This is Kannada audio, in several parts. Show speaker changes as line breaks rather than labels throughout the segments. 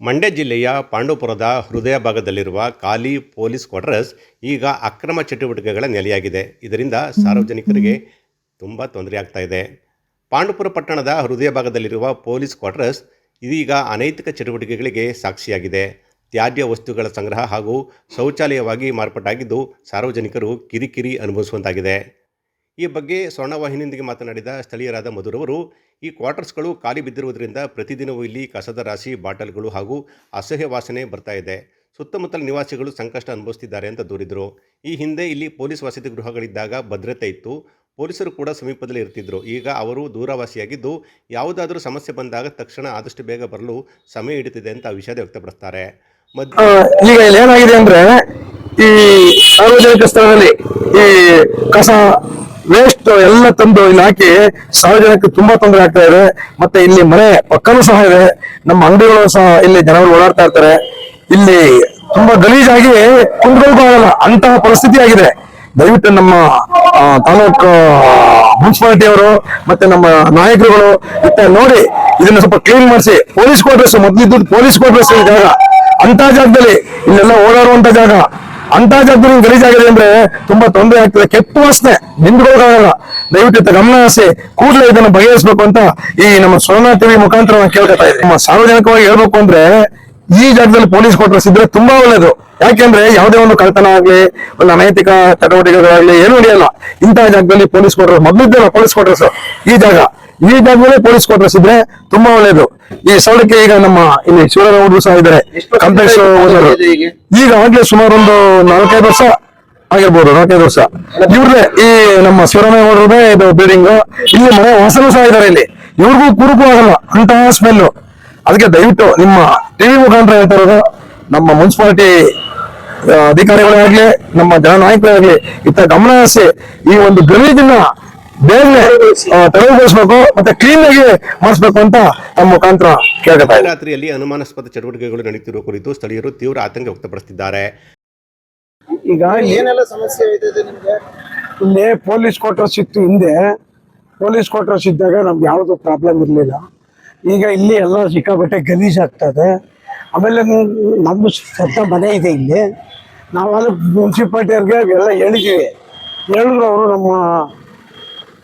ಮಂಡ್ಯ ಜಿಲ್ಲೆಯ ಪಾಂಡುಪುರದ ಹೃದಯ ಭಾಗದಲ್ಲಿರುವ ಖಾಲಿ ಪೊಲೀಸ್ ಕ್ವಾರ್ಟರ್ಸ್ ಈಗ ಅಕ್ರಮ ಚಟುವಟಿಕೆಗಳ ನೆಲೆಯಾಗಿದೆ. ಇದರಿಂದ ಸಾರ್ವಜನಿಕರಿಗೆ ತುಂಬ ತೊಂದರೆ ಆಗ್ತಾ ಇದೆ. ಪಾಂಡವಪುರ ಪಟ್ಟಣದ ಹೃದಯ ಭಾಗದಲ್ಲಿರುವ ಪೊಲೀಸ್ ಕ್ವಾರ್ಟರ್ಸ್ ಇದೀಗ ಅನೈತಿಕ ಚಟುವಟಿಕೆಗಳಿಗೆ ಸಾಕ್ಷಿಯಾಗಿದೆ. ತ್ಯಾಜ್ಯ ವಸ್ತುಗಳ ಸಂಗ್ರಹ ಹಾಗೂ ಶೌಚಾಲಯವಾಗಿ ಮಾರ್ಪಾಟಾಗಿದ್ದು ಸಾರ್ವಜನಿಕರು ಕಿರಿಕಿರಿ ಅನುಭವಿಸುವಂತಾಗಿದೆ. ಈ ಬಗ್ಗೆ ಸ್ವರ್ಣವಾಹಿನಿಯೊಂದಿಗೆ ಮಾತನಾಡಿದ ಸ್ಥಳೀಯರಾದ ಮಧುರವರು ಈ ಕ್ವಾರ್ಟರ್ಸ್ಗಳು ಖಾಲಿ ಬಿದ್ದಿರುವುದರಿಂದ ಪ್ರತಿದಿನವೂ ಇಲ್ಲಿ ಕಸದ ರಾಶಿ, ಬಾಟಲ್ಗಳು ಹಾಗೂ ಅಸಹ್ಯ ವಾಸನೆ ಬರ್ತಾ ಇದೆ. ಸುತ್ತಮುತ್ತಲ ನಿವಾಸಿಗಳು ಸಂಕಷ್ಟ ಅನುಭವಿಸುತ್ತಿದ್ದಾರೆ ಅಂತ ದೂರಿದರು. ಈ ಹಿಂದೆ ಇಲ್ಲಿ ಪೊಲೀಸ್ ವಸತಿ ಗೃಹಗಳಿದ್ದಾಗ ಭದ್ರತೆ ಇತ್ತು. ಪೊಲೀಸರು ಕೂಡ ಸಮೀಪದಲ್ಲಿ ಇರ್ತಿದ್ರು. ಈಗ ಅವರು ದೂರವಾಸಿಯಾಗಿದ್ದು ಯಾವುದಾದರೂ ಸಮಸ್ಯೆ ಬಂದಾಗ ತಕ್ಷಣ ಆದಷ್ಟು ಬೇಗ ಬರಲು ಸಮಯ ಹಿಡಿತಿದೆ ಅಂತ ವಿಷಾದ ವ್ಯಕ್ತಪಡಿಸ್ತಾರೆ.
ಈಗ ಏನಾಗಿದೆ ಅಂದ್ರೆ ಈ ಸಾರ್ವಜನಿಕ ಸ್ಥಳದಲ್ಲಿ ಈ ಕಸ ವೇಸ್ಟ್ ಎಲ್ಲ ತಂದು ಇಲ್ಲಿ ಹಾಕಿ ಸಾರ್ವಜನಿಕ ತುಂಬಾ ತೊಂದರೆ ಆಗ್ತಾ ಇದೆ. ಮತ್ತೆ ಇಲ್ಲಿ ಮನೆ ಪಕ್ಕನೂ ಸಹ ಇದೆ. ನಮ್ಮ ಅಂಗಡಿಗಳು ಸಹ ಇಲ್ಲಿ ಜನಗಳು ಓಡಾಡ್ತಾ ಇರ್ತಾರೆ. ಇಲ್ಲಿ ತುಂಬಾ ಗಲೀಜಾಗಿ ಕುಂತ್ಕೊಳ್ಕೂ ಆಗಲ್ಲ ಅಂತಹ ಪರಿಸ್ಥಿತಿ ಆಗಿದೆ. ದಯವಿಟ್ಟು ನಮ್ಮ ತಾಲೂಕು ಮುನ್ಸಿಪಾಲಿಟಿ ಅವರು ಮತ್ತೆ ನಮ್ಮ ನಾಯಕರುಗಳು ಮತ್ತೆ ನೋಡಿ ಇದನ್ನ ಸ್ವಲ್ಪ ಕ್ಲೀನ್ ಮಾಡಿಸಿ. ಪೊಲೀಸ್ ಕ್ವಾರ್ಟರ್ಸ್ ಮೊದಲಿದ್ದು ಪೊಲೀಸ್ ಕ್ವಾರ್ಟರ್ಸ್ ಜಾಗ. ಅಂತ ಜಾಗದಲ್ಲಿ ಇಲ್ಲೆಲ್ಲ ಓಡಾಡುವಂತ ಜಾಗ. ಅಂತ ಜಾಗದಲ್ಲಿ ಗಲೀಜಾಗಿದೆ ಅಂದ್ರೆ ತುಂಬಾ ತೊಂದರೆ ಆಗ್ತದೆ. ಕೆಟ್ಟು ವಾಸನೆ ನಿಂತ್ಕೊಳ್ಳೋಕ್ಕಾಗಲ್ಲ ದಯವಿಟ್ಟು ಇತ್ತ ಗಮನ ಹರಿಸಿ, ಕೂಡಲೇ ಇದನ್ನು ಬಗೆಹರಿಸಬೇಕು ಅಂತ ಈ ನಮ್ಮ ಸೋನಾ ಟಿವಿ ಮುಖಾಂತರ ನಾನು ಕೇಳ್ಕೊತಾ ಇದ್ದೀನಿ. ನಮ್ಮ ಸಾರ್ವಜನಿಕವಾಗಿ ಹೇಳ್ಬೇಕು ಅಂದ್ರೆ ಈ ಜಾಗದಲ್ಲಿ ಪೊಲೀಸ್ ಕ್ವಾರ್ಟರ್ಸ್ ಇದ್ರೆ ತುಂಬಾ ಒಳ್ಳೇದು. ಯಾಕೆಂದ್ರೆ ಯಾವುದೇ ಒಂದು ಕಳ್ತನ ಆಗ್ಲಿ, ಒಂದು ಅನೈತಿಕ ಚಟುವಟಿಕೆಗಳಾಗ್ಲಿ ಏನು ನಡೆಯಲ್ಲ. ಇಂತಹ ಜಾಗದಲ್ಲಿ ಪೊಲೀಸ್ ಕ್ವಾರ್ಟರ್ಸ್ ಮೊದಲಿದ್ದಲ್ಲ ಪೊಲೀಸ್ ಕ್ವಾರ್ಟರ್ಸ್ ಈ ಜಾಗ. ಈ ಮೇಲೆ ಪೊಲೀಸ್ ಕ್ವಾರ್ಟರ್ಸ್ ಇದ್ರೆ ತುಂಬಾ ಒಳ್ಳೇದು. ಈ ಸ್ಥಳಕ್ಕೆ ಈಗ ನಮ್ಮ ಇಲ್ಲಿ ಶಿವರಾಮ ಸಹ ಇದ್ದಾರೆ. ಕಾಂಪ್ಲೆಕ್ಸ್ ಓನರ್ ಈಗ? ಆಗ್ಲೇ ಸುಮಾರು ಒಂದು ನಾಲ್ಕೈದು ವರ್ಷ ಆಗಿರ್ಬೋದು ನಾಲ್ಕೈದು ವರ್ಷ. ಇವ್ರದೇ ಈ ನಮ್ಮ ಶಿವರಾಮ ಅವ್ರದೇ ಇದು ಬಿಲ್ಡಿಂಗ್ ಇಲ್ಲಿ ಮನೆ ವಾಸನೂ ಸಹ ಇದ್ದಾರೆ ಇಲ್ಲಿ. ಇವ್ರಿಗೂ ಕುರುಕು ಆಗಲ್ಲ ಅಂತಹ ಸ್ಮೆಲ್ ಅದಕ್ಕೆ ದಯವಿಟ್ಟು ನಿಮ್ಮ ಟಿವಿ ಮುಖಾಂತರ ಹೇಳ್ತಾ ಇರೋದು ನಮ್ಮ ಮುನ್ಸಿಪಾಲಿಟಿ ಅಧಿಕಾರಿಗಳೇ ಆಗ್ಲಿ ನಮ್ಮ ಜನನಾಯಕರೇ ಆಗ್ಲಿ ಇತ್ತ ಗಮನ ಹರಿಸಿ ಈ ಒಂದು ಗಲೀಜನ್ನ ಬೇಗನೆ ಆ, ತೆರವುಗೊಳಿಸ್ಬೇಕು ಮತ್ತೆ ಕ್ಲೀನ್ ಆಗಿ ಮಾಡಿಸ್ಬೇಕು ಅಂತ ನಮ್ಮ ಮುಖಾಂತರ ಕೇಳ್ಕೊತಾ
ರಾತ್ರಿಯಲ್ಲಿ ಅನುಮಾನಾಸ್ಪದ ಚಟುವಟಿಕೆಗಳು ನಡೆಯುತ್ತಿರುವ ಕುರಿತು ಸ್ಥಳೀಯರು ತೀವ್ರ ಆತಂಕ ವ್ಯಕ್ತಪಡಿಸುತ್ತಿದ್ದಾರೆ
ಈಗ
ಏನೆಲ್ಲ ಸಮಸ್ಯೆ ಇದೆ ನಿಮ್ಗೆ?
ಇಲ್ಲಿ ಪೊಲೀಸ್ ಕ್ವಾರ್ಟರ್ಸ್ ಇತ್ತು ಹಿಂದೆ. ಪೊಲೀಸ್ ಕ್ವಾರ್ಟರ್ಸ್ ಇದ್ದಾಗ ನಮ್ಗೆ ಯಾವುದು ಪ್ರಾಬ್ಲಮ್ ಇರಲಿಲ್ಲ. ಈಗ ಇಲ್ಲಿ ಎಲ್ಲ ಸಿಕ್ಕಾಪಟ್ಟೆ ಗಲೀಜ್ ಆಗ್ತದೆ. ಆಮೇಲೆ ನಮ್ಮದು ನಮ್ದು ಸ್ವಂತ ಮನೆ ಇದೆ ಇಲ್ಲಿ. ನಾವೆಲ್ಲ ಮುನ್ಸಿಪಾಲ್ಟಿಯವ್ರಿಗೆ ಎಲ್ಲ ಹೇಳಿದ್ದೀವಿ ಹೇಳಿದ್ರು ಅವರು ನಮ್ಮ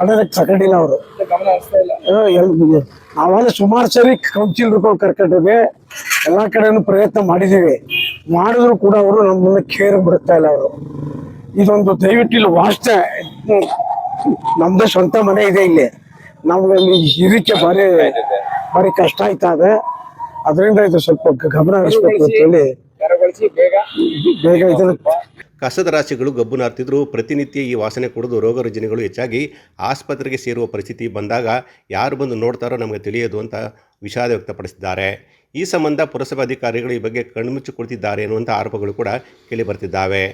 ಕಡೆಗೆ ತಗೊಂಡಿಲ್ಲ ಅವರು. ನಾವೆಲ್ಲ ಸುಮಾರು ಸರಿ ಕೌನ್ಸಿಲರ್ಗಳು ಕರ್ಕೊಂಡ್ರಿಗೆ ಎಲ್ಲ ಕಡೆನೂ ಪ್ರಯತ್ನ ಮಾಡಿದ್ದೀವಿ ಮಾಡಿದ್ರು ಕೂಡ ಅವರು ನಮ್ಮನ್ನ ಕೇರ್ ಬಿಡ್ತಾ ಇಲ್ಲ ಅವರು. ಇದೊಂದು ದಯವಿಟ್ಟು ಇಲ್ಲಿ ವಾಸ್ತೆ ನಮ್ದು ಸ್ವಂತ ಮನೆ ಇದೆ ಇಲ್ಲಿ. ನಮ್ಗೆ ಇಲ್ಲಿ ಇದಕ್ಕೆ ಭಾರಿ ಭಾರಿ ಕಷ್ಟ ಆಯ್ತಾ ಇದೆ ಅದರಿಂದ ಇದು ಸ್ವಲ್ಪ ಗಮನ ಹರಿಸ್ಬೇಕು ಅಂತ
ಹೇಳಿ. ಬೇಗ?
ಬೇಗ ಇದನ್ನ
ಕಸದ ರಾಶಿಗಳು ಗಬ್ಬು ನಾರ್ತಿದ್ರು. ಪ್ರತಿನಿತ್ಯ ಈ ವಾಸನೆ ಕುಡಿದು ರೋಗ ರುಜಿನಗಳು ಹೆಚ್ಚಾಗಿ ಆಸ್ಪತ್ರೆಗೆ ಸೇರುವ ಪರಿಸ್ಥಿತಿ ಬಂದಾಗ ಯಾರು ಬಂದು ನೋಡ್ತಾರೋ ನಮಗೆ ತಿಳಿಯೋದು ಅಂತ ವಿಷಾದ ವ್ಯಕ್ತಪಡಿಸಿದ್ದಾರೆ. ಈ ಸಂಬಂಧ ಪುರಸಭಾಧಿಕಾರಿಗಳು ಈ ಬಗ್ಗೆ ಕಣ್ಮುಚ್ಚಿ ಕುಳಿತಿದ್ದಾರೆ ಎನ್ನುವಂಥ ಆರೋಪಗಳು ಕೂಡ ಕೇಳಿ ಬರ್ತಿದ್ದಾವೆ.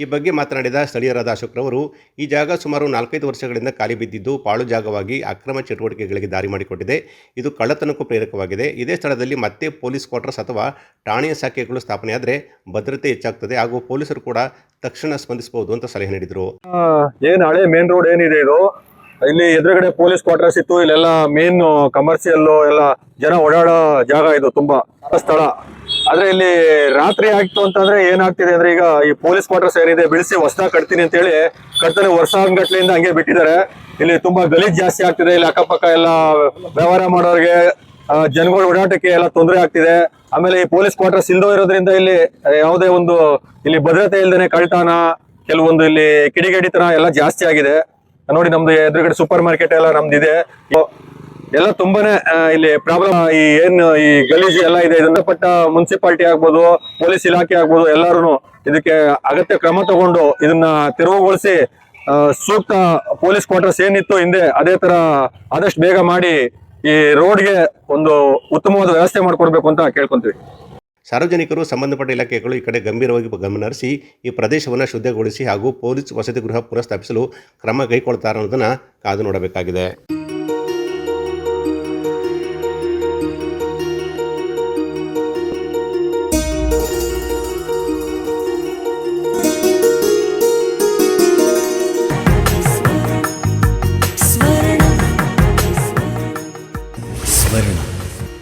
ಈ ಬಗ್ಗೆ ಮಾತನಾಡಿದ ಸ್ಥಳೀಯರಾದ ಅಶೋಕ್ರವರು ಈ ಜಾಗ ಸುಮಾರು ನಾಲ್ಕೈದು ವರ್ಷಗಳಿಂದ ಖಾಲಿ ಬಿದ್ದಿದ್ದು ಪಾಳು ಜಾಗವಾಗಿ ಅಕ್ರಮ ಚಟುವಟಿಕೆಗಳಿಗೆ ದಾರಿ ಮಾಡಿಕೊಟ್ಟಿದೆ. ಇದು ಕಳ್ಳತನಕ್ಕೂ ಪ್ರೇರಕವಾಗಿದೆ. ಇದೇ ಸ್ಥಳದಲ್ಲಿ ಮತ್ತೆ ಪೊಲೀಸ್ ಕ್ವಾರ್ಟರ್ಸ್ ಅಥವಾ ಠಾಣೆಯ ಶಾಖೆಗಳು ಸ್ಥಾಪನೆಯಾದರೆ ಭದ್ರತೆ ಹೆಚ್ಚಾಗ್ತದೆ ಹಾಗೂ ಪೊಲೀಸರು ಕೂಡ ತಕ್ಷಣ ಸ್ಪಂದಿಸಬಹುದು ಅಂತ ಸಲಹೆ ನೀಡಿದರು.
ಏನು ಹಳೆ ಮೇನ್ ರೋಡ್ ಏನಿದೆ ಇದು? ಇಲ್ಲಿ ಎದುರುಗಡೆ ಪೊಲೀಸ್ ಕ್ವಾರ್ಟರ್ಸ್ ಇತ್ತು, ಇಲ್ಲೆಲ್ಲ ಮೇನ್ ಕಮರ್ಷಿಯಲ್ ಎಲ್ಲ ಜನ ಓಡಾಡೋ ಜಾಗ ಇದು ತುಂಬಾ. ಸ್ಥಳ. ಆದ್ರೆ ಇಲ್ಲಿ ರಾತ್ರಿ ಆಗ್ತು ಅಂತಂದ್ರೆ ಏನಾಗ್ತಿದೆ ಅಂದ್ರೆ ಈಗ ಈ ಪೊಲೀಸ್ ಕ್ವಾರ್ಟರ್ಸ್ ಏನಿದೆ ಬಿಡಿಸಿ ಹೊಸ ಕಟ್ತೀನಿ ಅಂತ ಹೇಳಿ ಕಟ್ತಾನೆ ವರ್ಷಾಂಗಟ್ಲೆಯಿಂದ ಹಂಗೆ ಬಿಟ್ಟಿದ್ದಾರೆ. ಇಲ್ಲಿ ತುಂಬಾ ಗಲೀಜ್ ಜಾಸ್ತಿ ಆಗ್ತಿದೆ, ಇಲ್ಲಿ ಅಕ್ಕಪಕ್ಕ ಎಲ್ಲ ವ್ಯವಹಾರ ಮಾಡೋರಿಗೆ ಜನಗಳ ಓಡಾಟಕ್ಕೆ ಎಲ್ಲ ತೊಂದರೆ ಆಗ್ತಿದೆ. ಆಮೇಲೆ ಈ ಪೊಲೀಸ್ ಕ್ವಾರ್ಟರ್ಸ್ ಇಲ್ದೋ ಇರೋದ್ರಿಂದ ಇಲ್ಲಿ ಯಾವುದೇ ಒಂದು ಇಲ್ಲಿ ಭದ್ರತೆ ಇಲ್ದೇನೆ ಕಳ್ತಾನ, ಕೆಲವೊಂದು ಇಲ್ಲಿ ಕಿಡಿಗೇಡಿತನ ಎಲ್ಲ ಜಾಸ್ತಿ ಆಗಿದೆ. ನೋಡಿ ನಮ್ದು ಎದುರುಗಡೆ ಸೂಪರ್ ಮಾರ್ಕೆಟ್ ಎಲ್ಲ ನಮ್ದಿದೆ. ಎಲ್ಲ ತುಂಬಾನೇ ಇಲ್ಲಿ ಪ್ರಾಬ್ಲಮ್ ಈ ಏನು, ಈ ಗಲೀಜು ಎಲ್ಲ ಇದೆ ಇದನ್ನ ಪಟ್ಟ ಮುನ್ಸಿಪಾಲಿಟಿ ಆಗ್ಬೋದು, ಪೊಲೀಸ್ ಇಲಾಖೆ ಆಗ್ಬೋದು ಎಲ್ಲರೂ ಇದಕ್ಕೆ ಅಗತ್ಯ ಕ್ರಮ ತಗೊಂಡು ಇದನ್ನ ತೆರವುಗೊಳಿಸಿ ಸೂಕ್ತ ಪೊಲೀಸ್ ಕ್ವಾರ್ಟರ್ಸ್ ಏನಿತ್ತು ಹಿಂದೆ, ಅದೇ ತರ ಆದಷ್ಟು ಬೇಗ ಮಾಡಿ ಈ ರೋಡ್ಗೆ ಒಂದು ಉತ್ತಮವಾದ ವ್ಯವಸ್ಥೆ ಮಾಡಿಕೊಡ್ಬೇಕು ಅಂತ ಕೇಳ್ಕೊಂತೀವಿ.
ಸಾರ್ವಜನಿಕರು ಸಂಬಂಧಪಟ್ಟ ಇಲಾಖೆಗಳು ಈ ಕಡೆ ಗಂಭೀರವಾಗಿ ಗಮನಹರಿಸಿ ಈ ಪ್ರದೇಶವನ್ನು ಶುದ್ಧಗೊಳಿಸಿ ಹಾಗೂ ಪೊಲೀಸ್ ವಸತಿ ಗೃಹ ಪುನಃಸ್ಥಾಪಿಸಲು ಕ್ರಮ ಕೈಗೊಳ್ತಾರೆ ಅನ್ನೋದನ್ನು ಕಾದು ನೋಡಬೇಕಾಗಿದೆ.